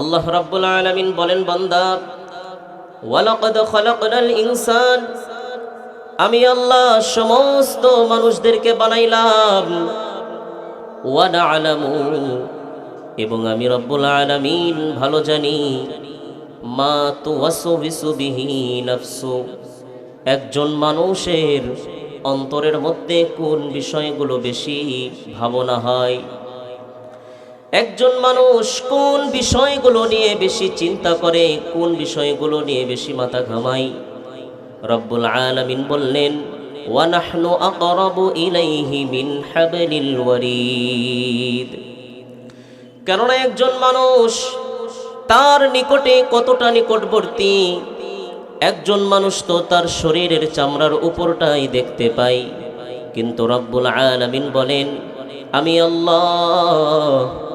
আল্লাহ রাব্বুল আলামিন বলেন, বান্দা, ওয়ালাকাদ খলাকনাল ইনসান, আমি আল্লাহ সমস্ত মানুষদেরকে বানাইলাম। ওয়া না'লামু এবং আমি রব্বুল আলামিন ভালো জানি। মা তুওয়াসবিসু বিহি নাফসু, একজন মানুষের অন্তরের মধ্যে কোন বিষয়গুলো বেশি ভাবনা হয়? একজন মানুষ কোন বিষয়গুলো নিয়ে বেশি চিন্তা করে, কোন বিষয়গুলো নিয়ে বেশি মাথা ঘামাই রব্বুল আলামিন বললেন ওয়ানাহনু আকরাবু ইলাইহি মিন হাবলিল ওয়ারিদ। কেননা একজন মানুষ তার নিকটে কতটা নিকটবর্তী, একজন মানুষ তো তার শরীরের চামড়ার উপরটাই দেখতে পাই কিন্তু রব্বুল আলামিন বলেন, আমি আল্লাহ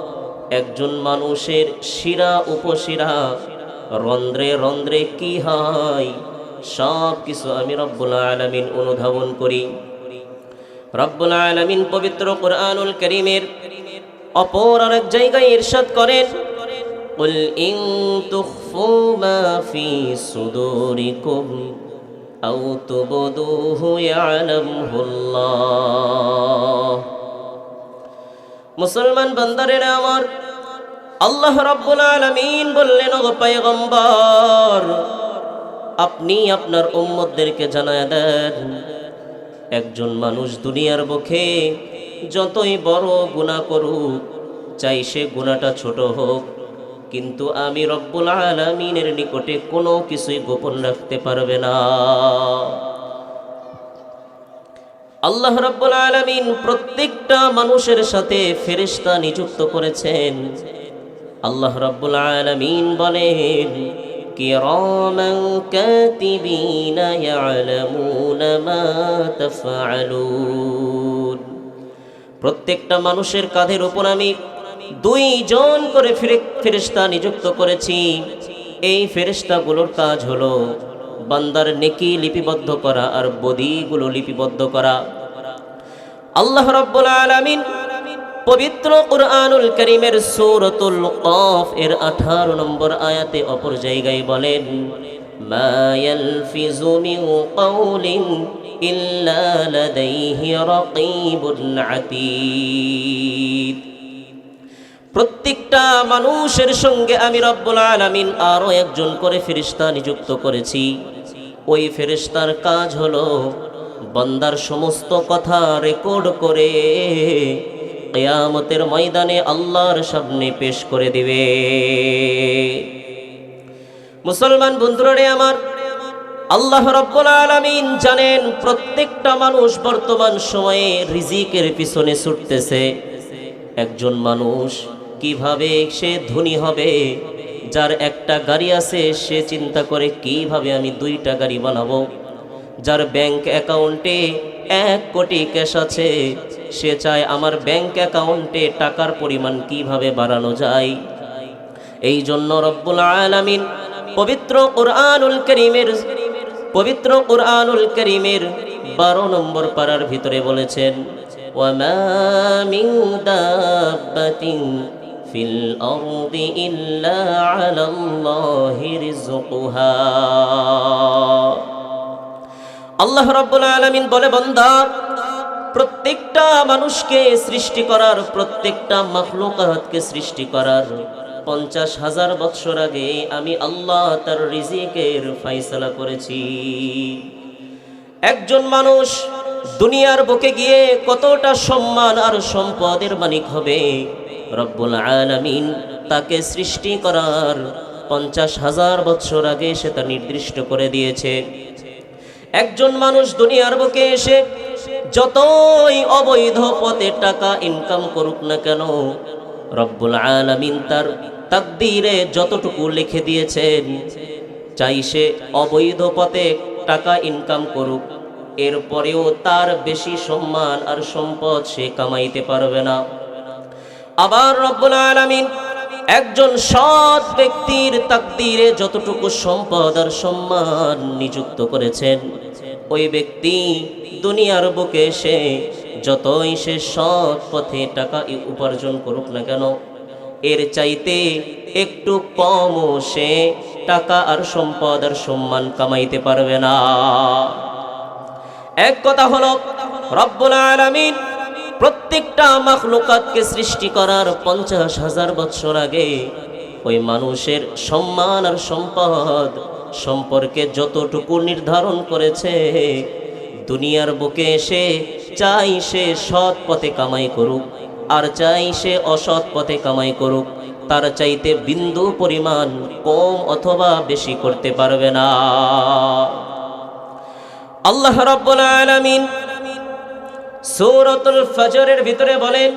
একজন মানুষের শিরা উপশিরা রন্ধ্রে রন্ধ্রে কি হয় সব কিছু আমি রব্বুল আলামিন অনুধাবন করি রব্বুল আলামিন পবিত্র কোরআনুল করিমের অপর আরেক জায়গায় ইরশাদ করেন قل إن تخفوا ما في صدوركم أو تبدوه يعلمه الله মুসলমান বান্দারেরা আমার, আল্লাহ রাব্বুল আলামিন বললেন ও পয়গম্বর, আপনি আপনার উম্মতদেরকে জানায় দেন, একজন মানুষ দুনিয়ার বুকে যতই বড় গুনাহ করুক, চাই সে গুনাহটা ছোট হোক, কিন্তু আমি রব্বুল আলামিনের নিকটে কোনো কিছুই গোপন রাখতে পারবে না। আল্লাহ রাব্বুল আলামিন প্রত্যেকটা মানুষের সাথে ফেরেশতা নিযুক্ত করেছেন। আল্লাহ রাব্বুল আলামিন বলেন, কিরামান কাতিবিনা ইয়ালামুনা মা তাফআলুন। প্রত্যেকটা মানুষের কাঁধের উপর আমি দুইজন করে ফেরেশতা নিযুক্ত করেছি। এই ফেরেশতাগুলোর কাজ হলো বান্দার নেকি লিপিবদ্ধ করা আর বদিগুলো লিপিবদ্ধ করা। আল্লাহ রাব্বুল আলামিন পবিত্র কুরআনুল করিমের সূরাতুল কফ এর 18 নম্বর আয়াতে অপর জায়গায় বলেন, মা ইয়ালফিজু মিন কাউলিন ইল্লা লাদাইহি রাকীবুন আতীদ। প্রত্যেকটা মানুষের সঙ্গে আমি রব্বুল আলামিন আরও একজন করে ফেরেশতা নিযুক্ত করেছি। ওই ফেরেশতার কাজ হলো বন্দার সমস্ত কথা রেকর্ড করে কিয়ামতের ময়দানে আল্লাহর সামনে পেশ করে দিবে। মুসলমান বন্ধুরা আমার, আল্লাহ রব্বুল আলামিন জানেন প্রত্যেকটা মানুষ বর্তমান সময়ে রিজিকের পিছনে ছুটতেছে। একজন মানুষ কীভাবে সে ধনী হবে যার একটা গাড়ি আছে, সে চিন্তা করে কীভাবে আমি দুইটা গাড়ি বানাবো? যার ব্যাংক অ্যাকাউন্টে এক কোটি ক্যাশ আছে, সে চায় আমার ব্যাংক অ্যাকাউন্টে টাকার পরিমাণ কীভাবে বাড়ানো যায়? এই জন্য রব্বুল আলামিন পবিত্র কোরআনুল করিমের, পবিত্র কোরআনুল করিমের বারো নম্বর পাড়ার ভিতরে বলেছেন ওয়ামিং দা في الأرض إلا على الله رزقها আল্লাহ রাব্বুল আলামিন বলে বান্দা প্রত্যেকটা মানুষকে সৃষ্টি করার প্রত্যেকটা মাখলুকাতকে সৃষ্টি করার পঞ্চাশ হাজার বৎসর আগে আমি আল্লাহ তার রিজিকের ফাইসলা করেছি একজন মানুষ দুনিয়ার বুকে গিয়ে কতটা সম্মান আর সম্পদের মালিক হবে রব্বুল আলামিন তাকে সৃষ্টি করার পঞ্চাশ হাজার বৎসর আগে সে তা নির্দিষ্ট করে দিয়েছে। একজন মানুষ দুনিয়ার বুকে এসে যতই অবৈধ পথে টাকা ইনকাম করুক না কেন, রব্বুল আলামিন তার তাকদীরে যতটুকু লিখে দিয়েছেন, চাই সে অবৈধ পথে টাকা ইনকাম করুক, এরপরেও তার বেশি সম্মান আর সম্পদ সে কামাইতে পারবে না। আবার রব্বুল আলামিন একজন সৎ ব্যক্তির তাকদীরে যতটুকু সম্পদ আর সম্মান নিযুক্ত করেছেন, ওই ব্যক্তি দুনিয়ার বুকে এসে যতই সে সৎ পথে টাকা উপার্জন করুক না কেন, এর চাইতে একটু কমও সে টাকা আর সম্পদ আর সম্মান কামাইতে পারবে না। এক কথা হলো, রব্বুল আলামিন প্রত্যেকটা মাখলুকাতকে সৃষ্টি করার পঞ্চাশ হাজার বছর আগে ওই মানুষের সম্মান আর সম্পদ সম্পর্কে যতটুকু নির্ধারণ করেছে, দুনিয়ার বুকে এসে চাই সে সৎ পথে কামাই করুক, আর চাই সে অসৎ পথে কামাই করুক, তার চাইতে বিন্দু পরিমাণ কম অথবা বেশি করতে পারবে না। আল্লাহ রাব্বুল আলামিন সূরাতুল ফজরের ভিতরে বলেন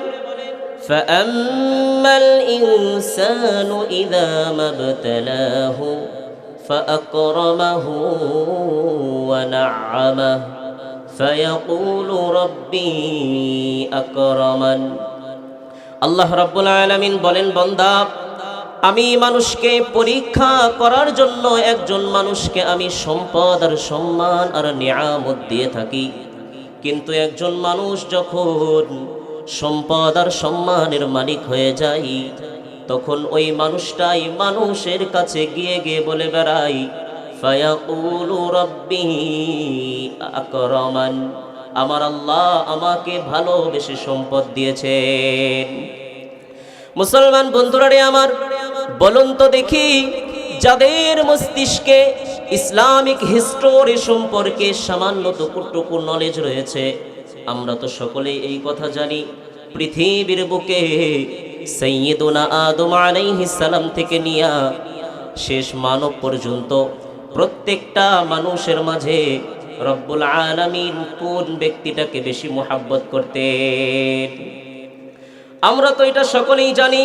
فأما الإنسان إذا ما ابتلاه فأكرمه ونعمه فيقول ربي أكرمن আল্লাহ রাব্বুল আলামিন বলেন বান্দা আমি মানুষকে পরীক্ষা করার জন্য একজন মানুষকে আমি সম্পদ আর সম্মান আর নিয়ামত দিয়ে থাকি কিন্তু একজন মানুষ যখন সম্পদ আর সম্মানের মালিক হয়ে যায়, তখন ওই মানুষটাই মানুষের কাছে গিয়ে গিয়ে বলে বেড়াই আকরামান, আমার আল্লাহ আমাকে ভালোবেসে সম্পদ দিয়েছেন। মুসলমান বন্ধুরা আমার, বলুন তো দেখি যাদের মস্তিষ্কে ইসলামিক হিস্টোরি সম্পর্কে সামান্য টুকুটুকু নলেজ রয়েছে, আমরা তো সকলেই এই কথা জানি। পৃথিবীর বুকে সৈয়দুনা আদম আলাইহিস সালাম থেকে নিয়া শেষ মানব পর্যন্ত প্রত্যেকটা মানুষের মাঝে রব্বুল আলামিন কোন ব্যক্তিটাকে বেশি মোহাব্বত করতেন? আমরা তো এটা সকলেই জানি।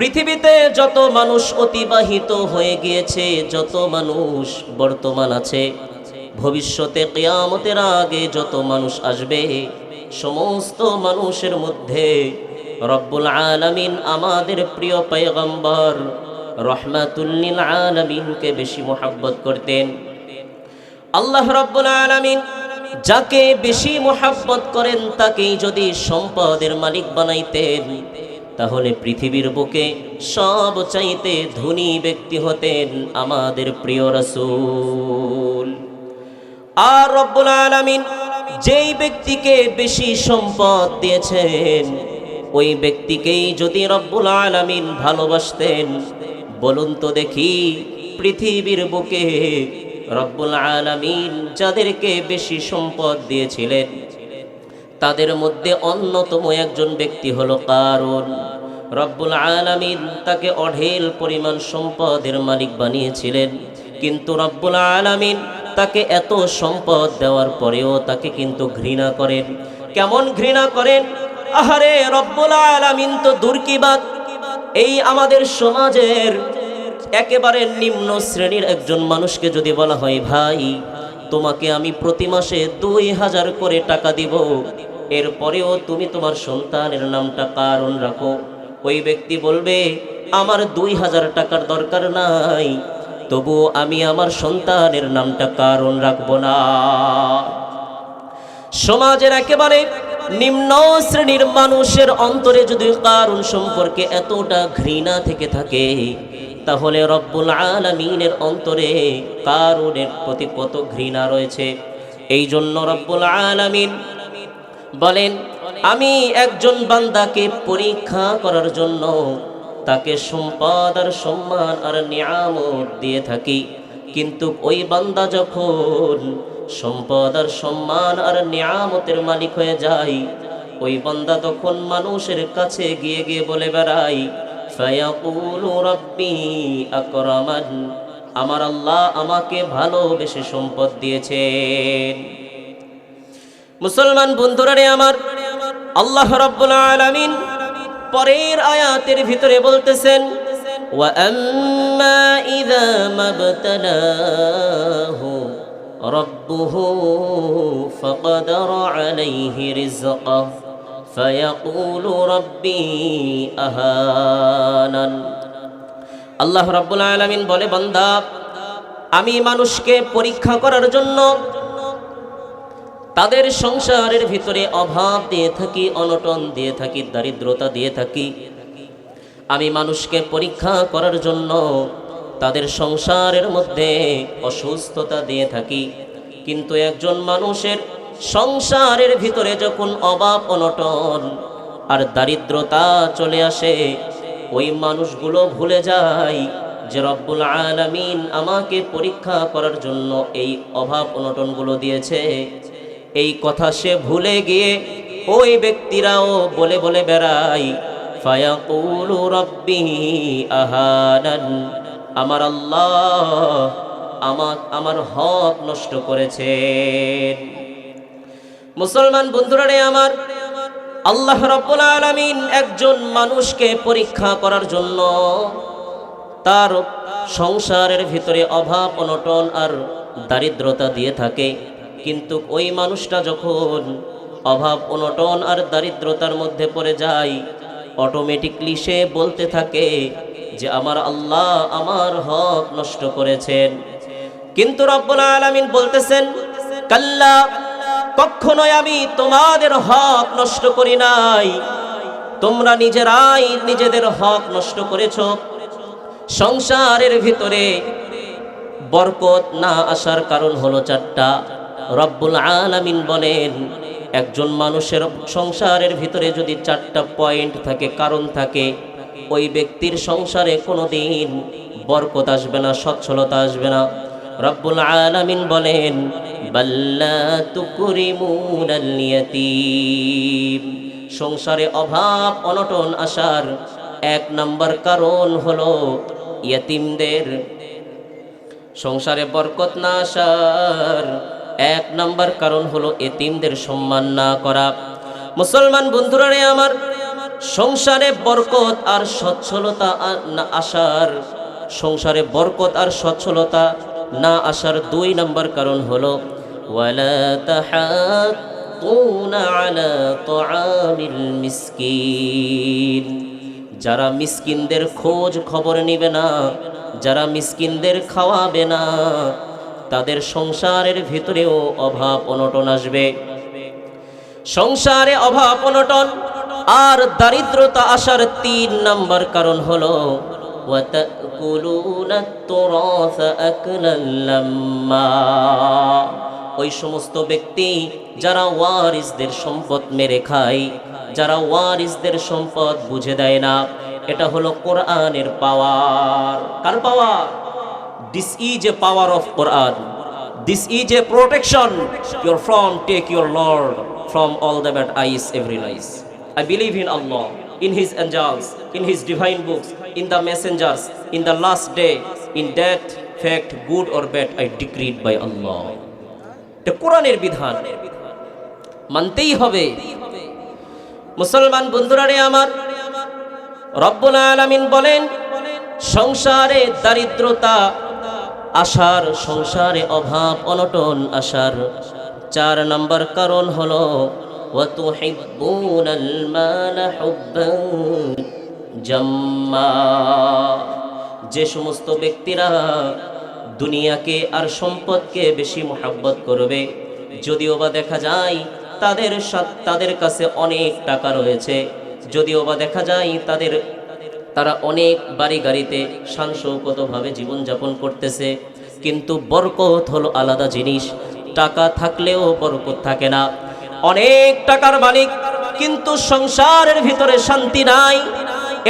পৃথিবীতে যত মানুষ অতিবাহিত হয়ে গিয়েছে, যত মানুষ বর্তমান আছে, ভবিষ্যতে কেয়ামতের আগে যত মানুষ আসবে, সমস্ত মানুষের মধ্যে রব্বুল আলামিন আমাদের প্রিয় পয়গম্বর রহমাতুল্লিল আলমিনকে বেশি মোহাব্বত করতেন। আল্লাহ রব্বুল আলামিন যাকে বেশি মোহাব্বত করেন, তাকেই যদি সম্পদের মালিক বানাইতেন তাহলে পৃথিবীর বুকে সব চাইতে ধনী ব্যক্তি হতেন আমাদের প্রিয় রাসূল। আর রব্বুল আলামিন যেই ব্যক্তিকে বেশি সম্পদ দিয়েছেন, ওই ব্যক্তিকেই যদি রব্বুল আলামিন ভালোবাসতেন, বলুন তো দেখি পৃথিবীর বুকে রব্বুল আলামিন যাদেরকে বেশি সম্পদ দিয়েছিলেন তাদের মধ্যে অন্যতম একজন ব্যক্তি হলো কারণ রব্বুল আলামিন তাকে অঢেল পরিমাণ সম্পদের মালিক বানিয়েছিলেন। কিন্তু রব্বুল আলামিন তাকে এত সম্পদ দেওয়ার পরেও তাকে কিন্তু ঘৃণা করেন। কেমন ঘৃণা করেন? আহারে রব্বুল আলামিন তো দূর কি বাত এই আমাদের সমাজের একেবারে নিম্ন শ্রেণির একজন মানুষকে যদি বলা হয়, ভাই, তোমাকে আমি প্রতি মাসে দুই হাজার করে টাকা দিব। এরপরেও তুমি তোমার সন্তানের নামটা কারণ রাখো। ওই ব্যক্তি বলবে, আমার দুই হাজার টাকার দরকার নাই, তবু আমি আমার সন্তানের নামটা কারণ রাখব না। সমাজের একেবারে নিম্ন শ্রেণির মানুষের অন্তরে যদি কারণ সম্পর্কে এতটা ঘৃণা থেকে থাকে, তাহলে রব্বুল আলমিনের অন্তরে কারণের প্রতি কত ঘৃণা রয়েছে। এই জন্য রব্বুল আলমিন বলেন, আমি একজন বান্দাকে পরীক্ষা করার জন্য তাকে সম্পদ আর সম্মান আর নিয়ামত দিয়ে থাকি। কিন্তু ওই বান্দা যখন সম্পদ আর সম্মান আর নিয়ামতের মালিক হয়ে যায়, ওই বান্দা তখন মানুষের কাছে গিয়ে গিয়ে বলে বেড়াই আমার আল্লাহ আমাকে ভালোবেসে সম্পদ দিয়েছেন। মুসলমান বন্ধুরা রে আমার আল্লাহ রাব্বুল আলামিন পরের আয়াতের ভিতরে বলতেছেন وأما إذا ما ابتلاه ربه فقدر عليه رزقه فيقول ربي أهانن আল্লাহ রাব্বুল আলামিন বলে বান্দা আমি মানুষকে পরীক্ষা করার জন্য তাদের সংসারের ভিতরে অভাব দিয়ে থাকি, অনটন দিয়ে থাকি, দারিদ্রতা দিয়ে থাকি। আমি মানুষকে পরীক্ষা করার জন্য তাদের সংসারের মধ্যে অসুস্থতা দিয়ে থাকি। কিন্তু একজন মানুষের সংসারের ভিতরে যখন অভাব, অনটন আর দারিদ্রতা চলে আসে, ওই মানুষগুলো ভুলে যায় যে রব্বুল আলামিন আমাকে পরীক্ষা করার জন্য এই অভাব, অনটনগুলো দিয়েছে। এই কথা সে ভুলে গিয়ে ওই ব্যক্তিরাও বলে বলে বেড়াই ফায়াকুলু রব্বি আহানান, আমার আল্লাহ আমার আমার হক নষ্ট করেছেন। মুসলমান বন্ধুরা রে আমার, আল্লাহ রব্বুল আলামিন একজন মানুষকে পরীক্ষা করার জন্য তার সংসারের ভিতরে অভাব, অনটন আর দারিদ্রতা দিয়ে থাকে। কিন্তু ওই মানুষটা যখন অভাব, অনটন আর দারিদ্রতার মধ্যে পড়ে যায় অটোমেটিকলি সে বলতে থাকে যে, আমার আল্লাহ আমার হক নষ্ট করেছেন। কিন্তু রব্বুল আলামিন বলতেছেন, কাল্লা, কখনোই আমি তোমাদের হক নষ্ট করি নাই। তোমরা নিজেরাই নিজেদের হক নষ্ট করেছ। সংসারের ভিতরে বরকত না আসার কারণ হলো চারটা। রব্বুল আলামিন বলেন, একজন মানুষের সংসারের ভিতরে যদি চারটা পয়েন্ট থাকে, কারণ থাকে, ওই ব্যক্তির সংসারে কোনো দিন বরকত আসবে না, সচ্ছলতা আসবে না। রব্বুল আলামিন বলেন সংসারে অভাব, অনটন আসার এক নাম্বার কারণ হলো ইয়তিমদের। সংসারে বরকত না আসার এক নাম্বার কারণ হলো এতিমদের সম্মান না করা। মুসলমান বন্ধুরা আমার, সংসারে বরকত আর সচ্ছলতা না আসার, সংসারে বরকত আর সচ্ছলতা না আসার দুই নাম্বার কারণ হলো, ওয়ালা আলা তুআমিল মিসকিন। যারা মিসকিনদের খোঁজ খবর নিবে না, যারা মিসকিনদের খাওয়াবে না তাদের সংসারের ভিতরেও অভাব অনটন আসবে। সংসারে অভাব অনটন আর দারিদ্রতা আসার তিন নাম্বার কারণ হল ওই সমস্ত ব্যক্তি যারা ওয়ারিসদের সম্পদ মেরে খায়, যারা ওয়ারিসদের সম্পদ বুঝে দেয় না, এটা হলো কোরআনের power. Car power? This is a power of Quran this is a protection your from take your lord from all the bad eyes every lies I believe in Allah, in His angels, in His divine books, in the messengers, in the last day, in death, fact, good or bad, I decreed by Allah. এটা কোরআনের বিধান। মানতেই হবে। মুসলমান বন্ধুরা রে আমার রব্বুল আলামিন বলেন সংসারে দারিদ্রতা আশার সংসারে অভাব, অনটন আশার। চার নম্বর কারণ হলো যে সমস্ত ব্যক্তিরা দুনিয়াকে আর সম্পদকে বেশি মোহাব্বত করবে, যদিও বা দেখা যায় তাদের তাদের কাছে অনেক টাকা রয়েছে, যদিও বা দেখা যায় তাদের তারা অনেক বাড়ি গাড়িতে শানশৌকতভাবে জীবনযাপন করতেছে। কিন্তু বরকত হলো আলাদা জিনিস, টাকা থাকলেও বরকত থাকে না। অনেক টাকার মালিক, কিন্তু সংসারের ভিতরে শান্তি নাই।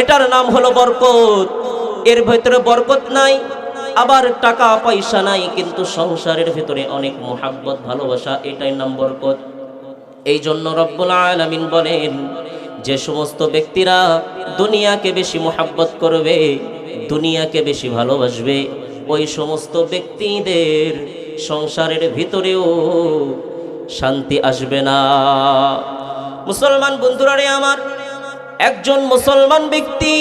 এটার নাম হলো বরকত। এর ভিতরে বরকত নাই, আবার টাকা পয়সা নাই, কিন্তু সংসারের ভিতরে অনেক মোহাব্বত, ভালোবাসা, এটাই নাম বরকত। এই জন্য রব্বুল আলামিন বলেন যে সমস্ত ব্যক্তিরা দুনিয়াকে বেশি মোহাব্বত করবে, দুনিয়াকে বেশি ভালোবাসবে, ওই সমস্ত ব্যক্তিদের সংসারের ভিতরেও শান্তি আসবে না। মুসলমান বন্ধুরা রে আমার, একজন মুসলমান ব্যক্তি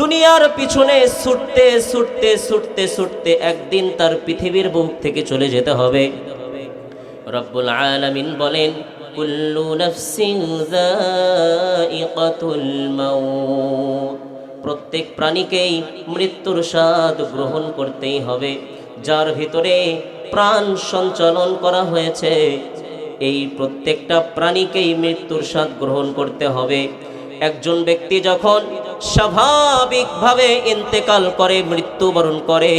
দুনিয়ার পিছনে ছুটতে ছুটতে ছুটতে ছুটতে একদিন তার পৃথিবীর বুক থেকে চলে যেতে হবে। রব্বুল আলামিন বলেন কুল্লু নাফসিন যায়িকাতুল মাউত প্রত্যেক প্রাণীকেই মৃত্যুর স্বাদ গ্রহণ করতেই হবে। যার ভিতরে প্রাণ সঞ্চালন করা হয়েছে, এই প্রত্যেকটা প্রাণীকেই মৃত্যুর স্বাদ গ্রহণ করতে হবে। একজন ব্যক্তি যখন স্বাভাবিকভাবে ইন্তেকাল করে, মৃত্যুবরণ করে,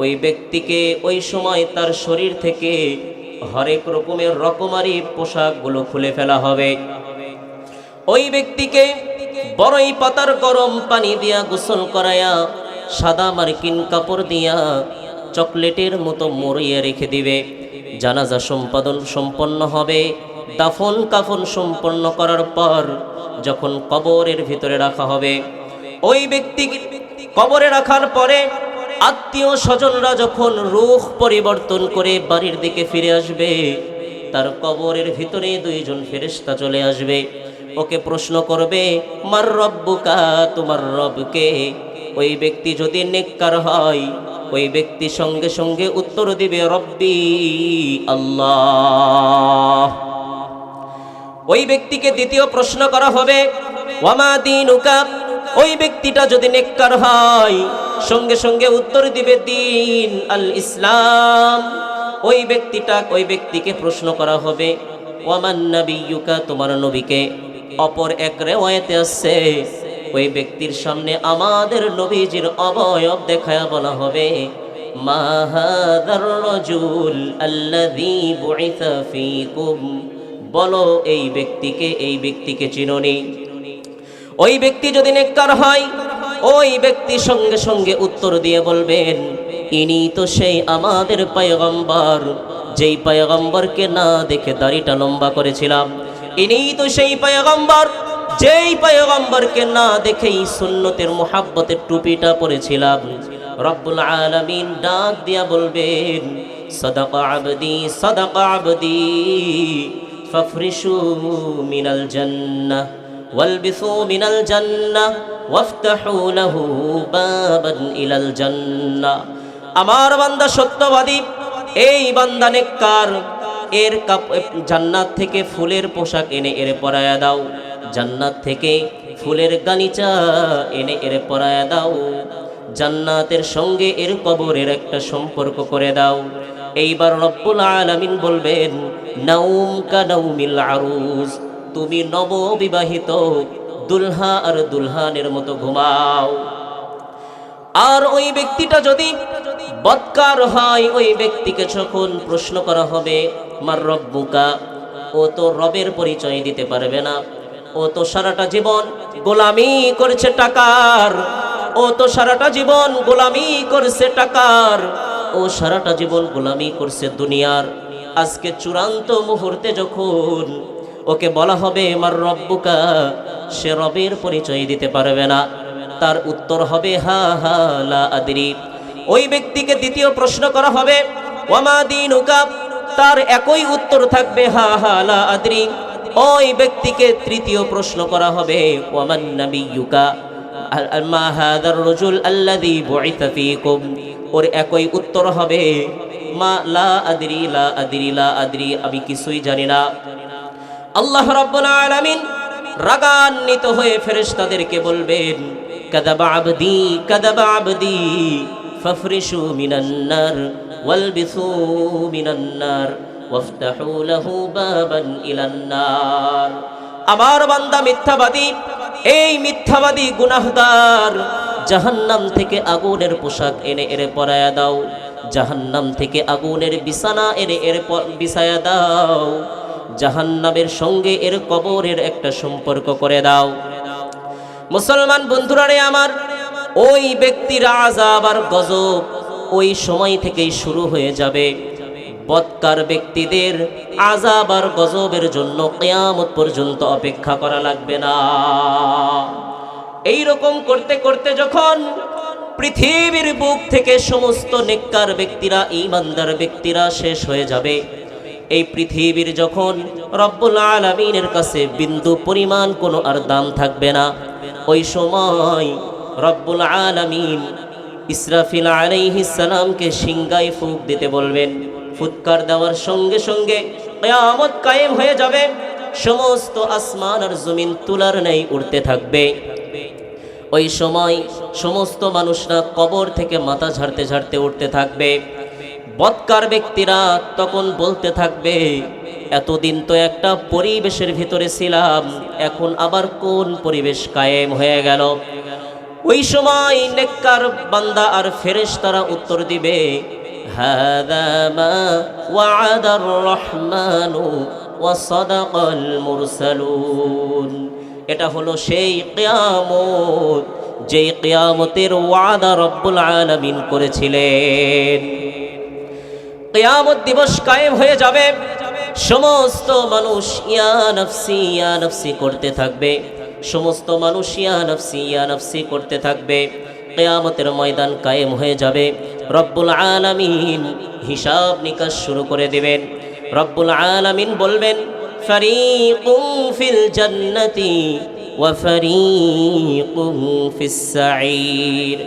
ওই ব্যক্তিকে ওই সময় তার শরীর থেকে হরেক রকমের রকমারি পোশাকগুলো খুলে ফেলা হবে। ওই ব্যক্তিকে বড়ই পাতার গরম পানি দিয়া গোসল করায়া, সাদা মার্কিন কাপড় দিয়া চকলেটের মতো মরিয়ে রেখে দিবে। জানাজা সম্পাদন সম্পন্ন হবে। দাফন কাফন সম্পন্ন করার পর যখন কবরের ভিতরে রাখা হবে। ওই ব্যক্তি কবরে রাখার পরে আত্মীয় স্বজনরা যখন রুখ পরিবর্তন করে বাড়ির দিকে ফিরে আসবে, তার কবরের ভিতরে দুইজন ফেরেশতা চলে আসবে। ওকে প্রশ্ন করবে, মার রব্বুকা, তোমার রবকে? ওই ব্যক্তি যদি নেককার হয়, ওই ব্যক্তি সঙ্গে সঙ্গে উত্তর দিবে, রব্বি আল্লাহ। ওই ব্যক্তিকে দ্বিতীয় প্রশ্ন করা হবে, ওয়ামা দিনুকা? ওই ব্যক্তিটা যদি নেককার হয় সঙ্গে সঙ্গে উত্তর দিবে দিন আল ইসলাম। ওই ব্যক্তিটা, ওই ব্যক্তিকে প্রশ্ন করা হবে, ওয়ামান নবিয়ুকা? তোমার নবীকে। অপর এক রেওয়ায়েতে আসছে ওই ব্যক্তির সামনে আমাদের নবীজির অবয়ব দেখায়া বলা হবে বলো, এই ব্যক্তিকে এই ব্যক্তিকে চিননি। ওই ব্যক্তি যদি নেককার হয় ওই ব্যক্তি সঙ্গে সঙ্গে উত্তর দিয়ে বলবেন ইনি তো সেই আমাদের পায়গম্বর যেই পায়গম্বরকে না দেখে দাড়িটা লম্বা করেছিলাম ইনি তো সেই পায়গম্বর যেই পায়গম্বরকে না দেখেই সুন্নতের মোহাব্বতের টুপিটা পরেছিলাম রব্বুল আলামিন ডাক দিয়া বলবেন সদাকা আবদি সদাকা আবদি فافرشوا من الجنة والبثوا من الجنة ওয়াফতাহু আমার বান্দা সত্যবাদী, এই বান্দা নেককার, এর কাপ জান্নাত থেকে ফুলের পোশাক এনে এর পরায়া দাও। জান্নাত থেকে ফুলের গালিচা এনে এর পরায়া দাও। জান্নাতের সঙ্গে এর কবরের একটা সম্পর্ক করে দাও। এইবার রব্বুল আলামিন বলবেন, নাউম কা নাউমিল আরুজ। তুমি নববিবাহিত দুলহা আর দুলহানের মতো ঘুমাও। আর ওই ব্যক্তিটা যদি বৎকার হয়, ওই ব্যক্তিকে যখন প্রশ্ন করা হবে, মার রব্বুকা? ও তো রবের পরিচয় দিতে পারবে না। ও তো সারাটা জীবন গোলামি করেছে টাকার। ও তো সারাটা জীবন গোলামি করছে টাকার। ও সারাটা জীবন গোলামি করছে দুনিয়ার। আজকে চূড়ান্ত মুহূর্তে যখন ওকে বলা হবে, মার রব্বুকা। সে রবের পরিচয় দিতে পারবে না। তার উত্তর হবে, হা হা, লা আদরি। ওই ব্যক্তিকে দ্বিতীয় প্রশ্ন করা হবে, ওয়ামা দিনুকা? তার একই উত্তর থাকবে, হা হা, লা আদরি। ওই ব্যক্তিকে তৃতীয় প্রশ্ন করা হবে, ওয়ামান নাবিয়ুকা? মা হাদার রজুল আল্লাযী বুইসা ফীকুম? ওর একই উত্তর হবে, মা লা আদরি লা আদরি লা আদরি। আমি কিছুই জানি না। আল্লাহ রাব্বুল আলামিন রাগান্বিত হয়ে ফেরেশতাদেরকে বলবেন, কাদাবা আবদি কাদাবা আবদি, ফাফরিশু মিনান নার, ওয়ালবিসু মিনান নার, ওয়াফতাহু লাহু বাবান ইলান নার। আমার বান্দা মিথ্যাবাদী, এই মিথ্যাবাদী গুনাহদার জাহান্নাম থেকে আগুনের পোশাক এনে এরে পরায়া দাও, জাহান্নাম থেকে আগুনের বিছানা এনে এর বিছায়া দাও। জাহান্নামের সঙ্গে এর কবরের একটা সম্পর্ক করে দাও। মুসলমান বন্ধুরা রে আমার, ওই ব্যক্তির আজাব আর গজব ওই সময় থেকেই শুরু হয়ে যাবে। বৎকার ব্যক্তিদের আজাব আর গজবের জন্য কেয়ামত পর্যন্ত অপেক্ষা করা লাগবে না। এই রকম করতে করতে যখন পৃথিবীর বুক থেকে সমস্ত নেককার ব্যক্তিরা ইমানদার ব্যক্তিরা শেষ হয়ে যাবে এই পৃথিবীর যখন রব্বুল আলমিনের কাছে বিন্দু পরিমাণ কোনো আর দাম থাকবে না, ওই সময় রব্বুল আলমিন ইসরাফিল সালামকে সিংগাই ফুক দিতে বলবেন। ফুৎকার দেওয়ার সঙ্গে সঙ্গে কেয়ামত কায়েম হয়ে যাবে, সমস্ত আসমান আর জমিন তুলার নেই উড়তে থাকবে। ওই সময় সমস্ত মানুষরা কবর থেকে মাথা ঝাড়তে ঝাড়তে উঠতে থাকবে। বৎকার ব্যক্তিরা তখন বলতে থাকবে, এতদিন তো একটা পরিবেশের ভিতরে ছিলাম, এখন আবার কোন পরিবেশ কায়েম হয়ে গেল? ওই সময় নেককার বান্দা আর ফেরেশ তারা উত্তর দিবে এটা হলো সেই কেয়ামত, যেই কেয়ামতের ওয়াদা রব্বুল আলামিন করেছিলেন। কিয়ামত দিবস কায়েম হয়ে যাবে। সমস্ত মানুষ ইয়া নফসি ইয়া নফসি করতে থাকবে। সমস্ত মানুষ ইয়া নফসি ইয়া নফসি করতে থাকবে। কিয়ামতের ময়দান কায়েম হয়ে যাবে। রব্বুল আলামিন হিসাব নিকাশ শুরু করে দেবেন। রব্বুল আলামিন বলবেন, ফারিকুম ফিল জান্নাতি ওয়া ফারিকুম ফিস সাঈর।